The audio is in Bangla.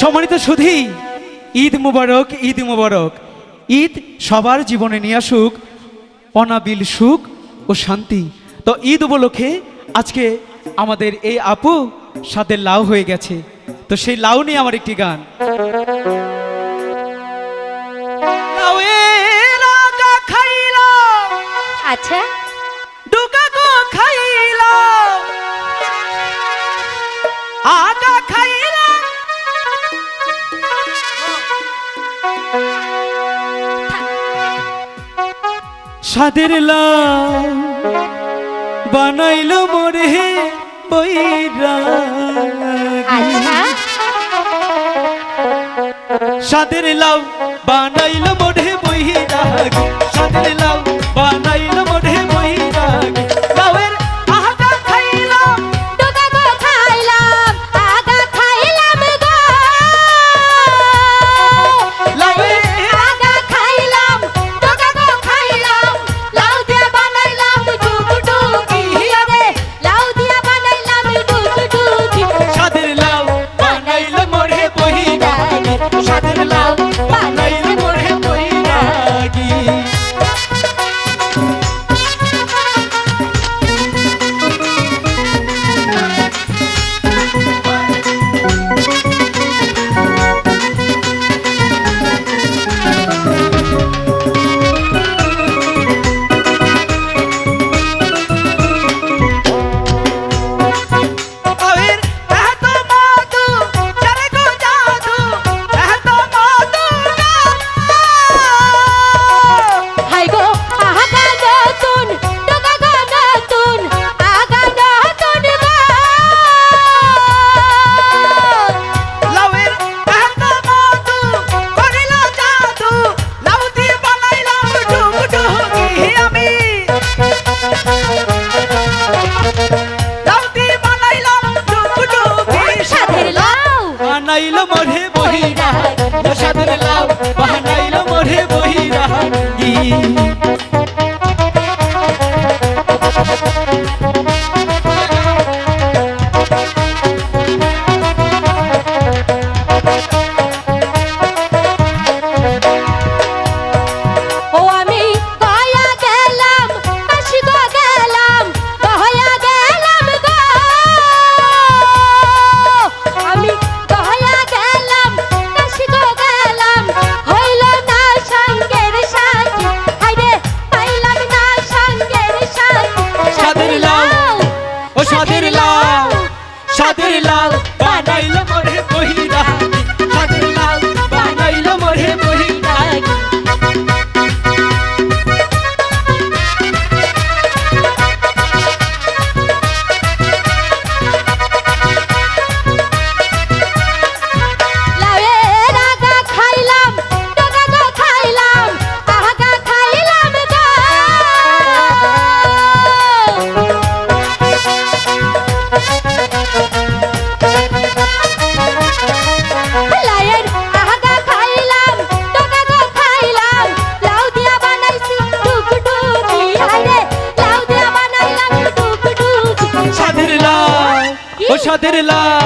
সম্মানিত শুধু ঈদ মুবারক ঈদ মুবারক। ঈদ সবার জীবনে নিয়ে আসুক, অনাবিল সুখ ও শান্তি। তো ঈদ উপলক্ষে আজকে আমাদের এই আপু সাথে লাউ হয়ে গেছে। তো সেই লাউ নিয়ে আমার একটি গান। সাদের লাল বানাইল মোরে বৈরা সাদের লাউ বানাইল মোরে বৈরাগ। সাদের লাউ বানাইল বানাইল মরে বহিরা সাধনের সাদের লাল বানাইলে মরে কহিল সাদের লা